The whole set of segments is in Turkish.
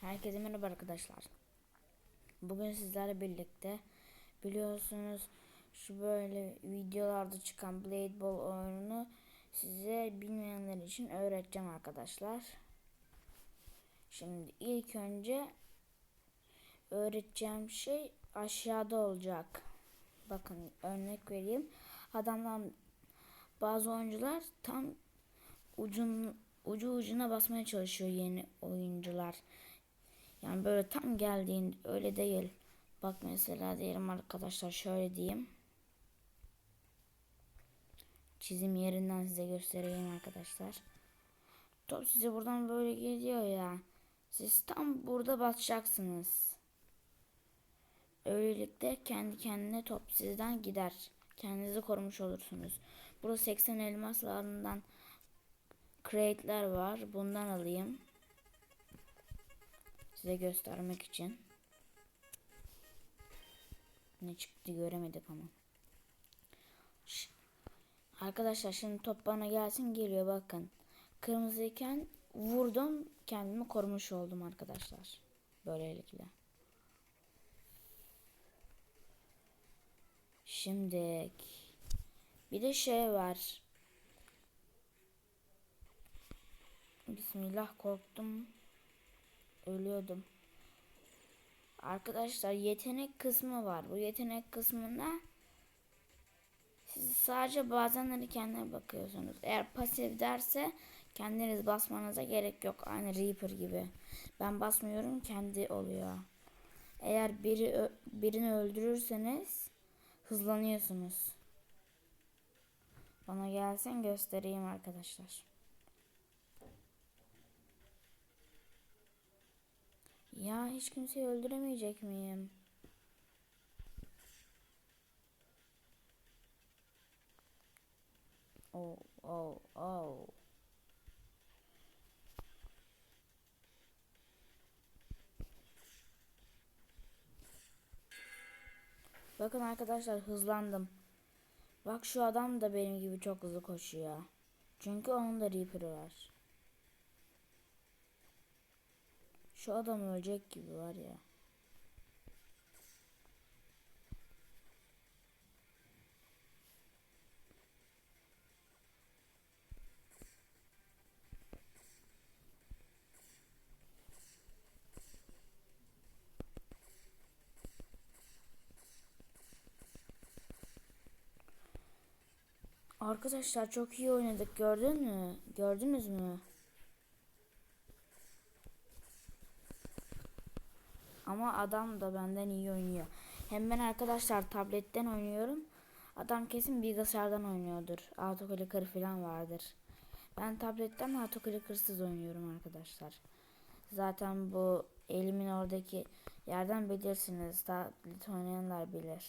Herkese merhaba arkadaşlar. Bugün sizlerle birlikte biliyorsunuz şu böyle videolarda çıkan Blade Ball oyununu size bilmeyenler için öğreteceğim arkadaşlar. Şimdi ilk önce öğreteceğim şey aşağıda olacak. Bakın örnek vereyim. Adamdan bazı oyuncular tam ucun ucu ucuna basmaya çalışıyor yeni oyuncular. Yani böyle tam geldiğin öyle değil. Bak mesela diyelim arkadaşlar şöyle diyeyim. Çizim yerinden size göstereyim arkadaşlar. Top size buradan böyle geliyor ya. Siz tam burada basacaksınız. Öylelikle kendi kendine top sizden gider. Kendinizi korumuş olursunuz. Burada 80 elmaslarından crate'ler var. Bundan alayım. Size göstermek için. Ne çıktı göremedik ama. Arkadaşlar şimdi top bana gelsin geliyor bakın. Kırmızıyken vurdum kendimi korumuş oldum arkadaşlar. Böylelikle. Şimdi bir de şey var. Bismillah korktum. Ölüyordum. Arkadaşlar yetenek kısmı var. Bu yetenek kısmına siz sadece bazenleri kendine bakıyorsunuz. Eğer pasif derse kendiniz basmanıza gerek yok. Aynı Reaper gibi. Ben basmıyorum kendi oluyor. Eğer biri birini öldürürseniz hızlanıyorsunuz. Bana gelsin göstereyim arkadaşlar. Ya hiç kimseyi öldüremeyecek miyim? Oh, oh, oh. Bakın arkadaşlar hızlandım. Bak şu adam da benim gibi çok hızlı koşuyor. Çünkü onun da Reaper'ı var. Şu adam ölecek gibi var ya. Arkadaşlar çok iyi oynadık gördün mü? Gördünüz mü? Ama adam da benden iyi oynuyor. Hem ben arkadaşlar tabletten oynuyorum. Adam kesin bilgisayardan oynuyordur. Autoclicker falan vardır. Ben tabletten autoclickersız oynuyorum arkadaşlar. Zaten bu elimin oradaki yerden bilirsiniz. Tablet oynayanlar bilir.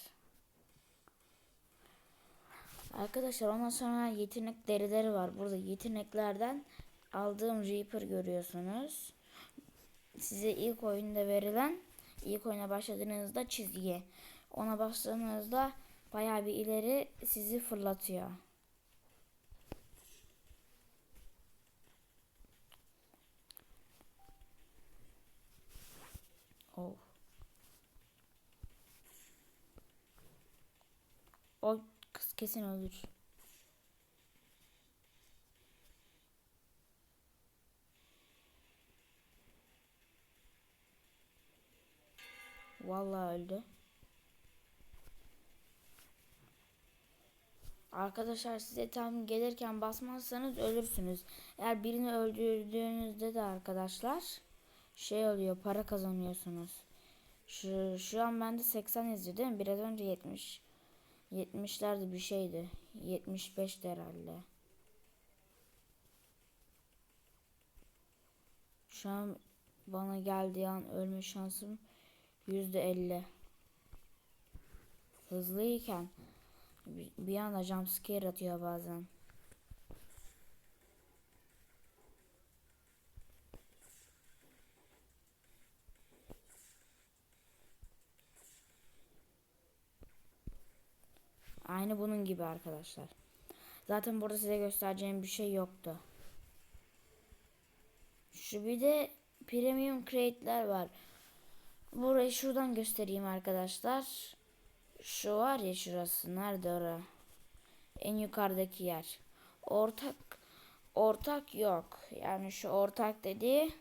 Arkadaşlar ondan sonra yetenek derileri var. Burada yeteneklerden aldığım Reaper görüyorsunuz. Size ilk oyunda verilen ilk oyuna başladığınızda çizgi. Ona bastığınızda bayağı bir ileri sizi fırlatıyor. Oh. O kız kesin ölür. Vallahi öldü. Arkadaşlar size tam gelirken basmazsanız ölürsünüz. Eğer birini öldürdüğünüzde de arkadaşlar şey oluyor para kazanıyorsunuz. Şu, şu an bende 80 yazıyor değil mi? Biraz önce 70. 70'lerde bir şeydi. 75 herhalde. Şu an bana geldiği an ölme şansım %50. Hızlıyken bir, anda jumpscare atıyor bazen. Aynı bunun gibi arkadaşlar. Zaten burada size göstereceğim bir şey yoktu. Şu bir de premium crate'ler var. Burayı şuradan göstereyim arkadaşlar. Şu var ya şurası. Nerede ora? En yukarıdaki yer. Ortak ortak yok. Yani şu ortak dediği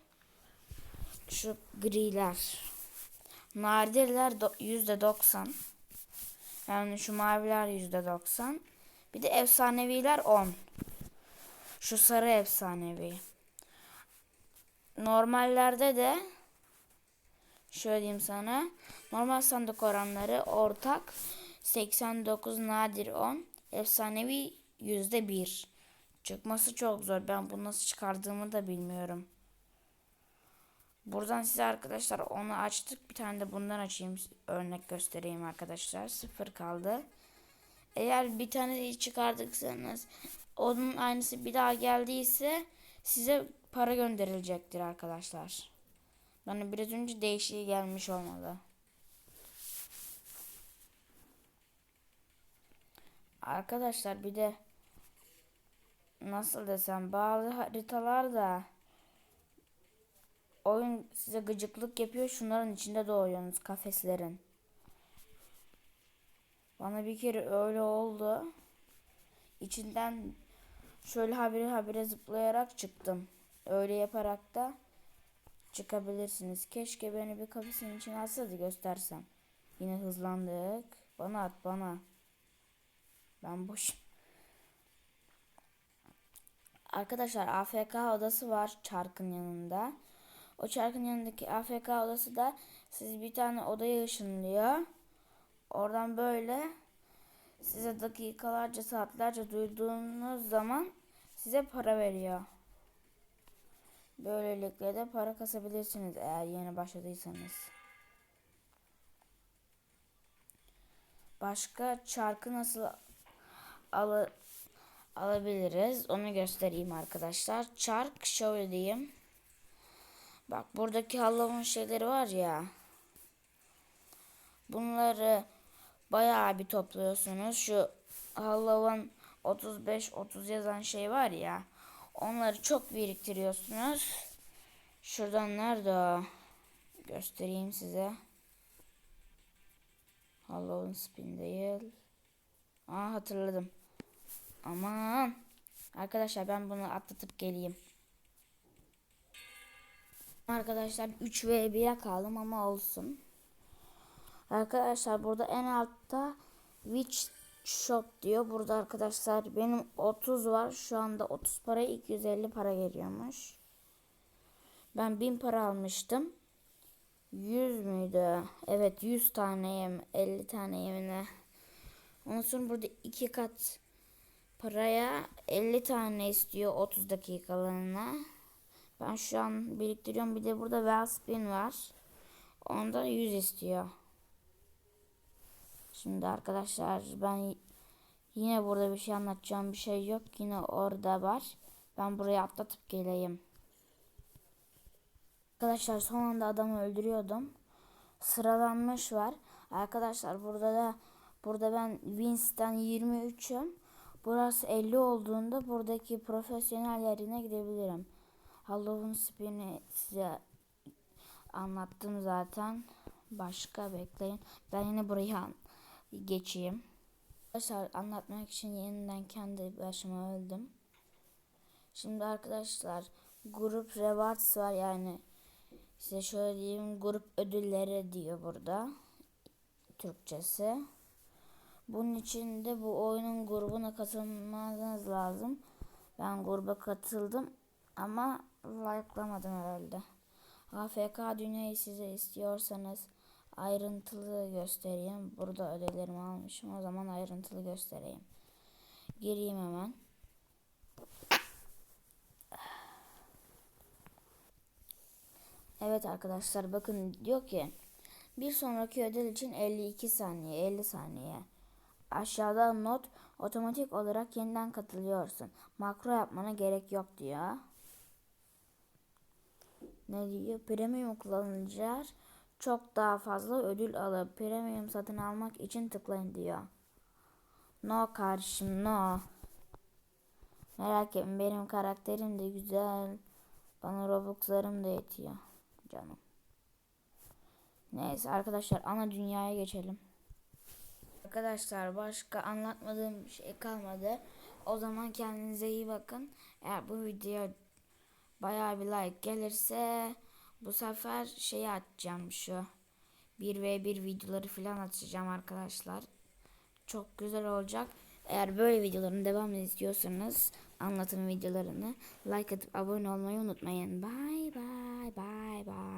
şu griler. Nadirler yüzde doksan. Yani şu maviler yüzde doksan. Bir de efsaneviler 10. Şu sarı efsanevi. Normallerde de şöyle diyeyim sana. Normal sandık oranları ortak 89 nadir 10 efsanevi yüzde bir. Çıkması çok zor. Ben bunu nasıl çıkardığımı da bilmiyorum. Buradan size arkadaşlar onu açtık. Bir tane de bundan açayım. Örnek göstereyim arkadaşlar. Sıfır kaldı. Eğer bir tane çıkardıksanız onun aynısı bir daha geldiyse size para gönderilecektir arkadaşlar. Bana biraz önce değişiği gelmiş olmalı. Arkadaşlar bir de nasıl desem bazı haritalarda oyun size gıcıklık yapıyor. Şunların içinde doğuyorsunuz kafeslerin. Bana bir kere öyle oldu. İçinden şöyle habire habire zıplayarak çıktım. Öyle yaparak da çıkabilirsiniz. Keşke beni bir kafesin içine atsaydı göstersem. Yine hızlandık. Bana at bana. Ben boş. Arkadaşlar AFK odası var çarkın yanında. O çarkın yanındaki AFK odası da siz bir tane odaya ışınlıyor. Oradan böyle size dakikalarca saatlerce duyduğunuz zaman size para veriyor. Böylelikle de para kasabilirsiniz eğer yeni başladıysanız. Başka çarkı nasıl al alabiliriz onu göstereyim arkadaşlar. Çark şöyle diyeyim. Bak buradaki Halloween şeyleri var ya. Bunları bayağı bir topluyorsunuz. Şu Halloween 35-30 yazan şey var ya. Onları çok biriktiriyorsunuz. Şuradan nerede o? Göstereyim size. Halloween spin değil. Aa hatırladım. Aman. Arkadaşlar ben bunu atlatıp geleyim. Arkadaşlar 3 ve 1'e kaldım ama olsun. Arkadaşlar burada en altta Witch Shop diyor. Burada arkadaşlar benim 30 var. Şu anda 30 para 250 para geliyormuş. Ben 1000 para almıştım. 100 müydü? Evet 100 tane yem 50 tane yemine. Ondan sonra burada iki kat paraya 50 tane istiyor 30 dakikalığına. Ben şu an biriktiriyorum. Bir de burada Wellspin var. Onda 100 istiyor. Şimdi arkadaşlar ben yine burada bir şey anlatacağım bir şey yok. Yine orada var. Ben buraya atlatıp geleyim. Arkadaşlar son anda adamı öldürüyordum. Sıralanmış var. Arkadaşlar burada da burada ben Winston 23'üm. Burası 50 olduğunda buradaki profesyonel yerine gidebilirim. Halloween spin'i size anlattım zaten. Başka bekleyin. Ben yine buraya geçeyim. Arkadaşlar anlatmak için yeniden kendi başıma öldüm. Şimdi arkadaşlar grup rewards var yani size şöyle diyeyim grup ödülleri diyor burada Türkçesi. Bunun için de bu oyunun grubuna katılmanız lazım. Ben gruba katıldım ama like'lamadım herhalde. AFK dünyayı size istiyorsanız ayrıntılı göstereyim. Burada ödevlerimi almışım. O zaman ayrıntılı göstereyim. Gireyim hemen. Evet arkadaşlar bakın diyor ki bir sonraki ödül için 52 saniye 50 saniye. Aşağıda not otomatik olarak yeniden katılıyorsun. Makro yapmana gerek yok diyor. Ne diyor? Premium kullanıcılar çok daha fazla ödül alıp premium satın almak için tıklayın diyor. No kardeşim no. Merak etme benim karakterim de güzel. Bana Robux'larım da yetiyor. canım. Neyse arkadaşlar ana dünyaya geçelim. Arkadaşlar başka anlatmadığım bir şey kalmadı. O zaman kendinize iyi bakın. Eğer bu video bayağı bir like gelirse bu sefer şeyi atacağım şu 1v1 videoları falan açacağım arkadaşlar. Çok güzel olacak. Eğer böyle videoların devamını istiyorsanız anlatım videolarını like atıp abone olmayı unutmayın. Bye bye bye bye.